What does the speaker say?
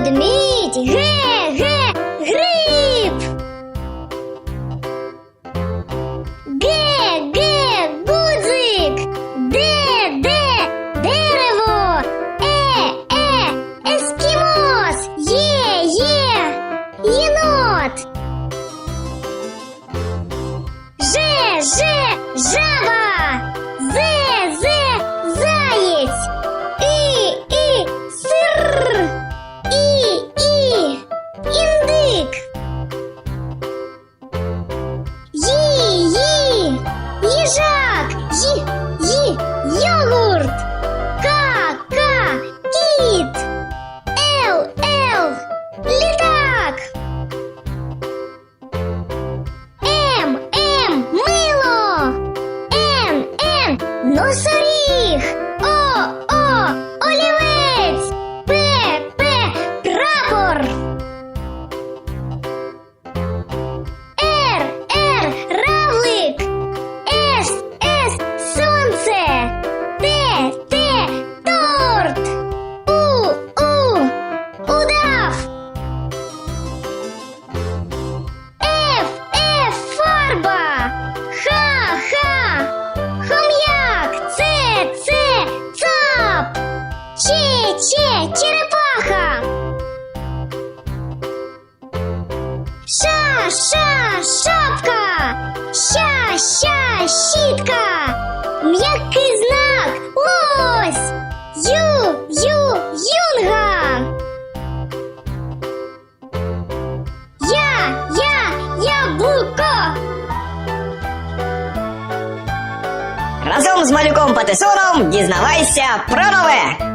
Admi Ч, черепаха. Ша, ша, шапка. Ща, ща, щітка. М'який знак. Лось. Ю, ю, юнга. Я, я, яблуко. Разом з малюком Патисоном дізнавайся про нове.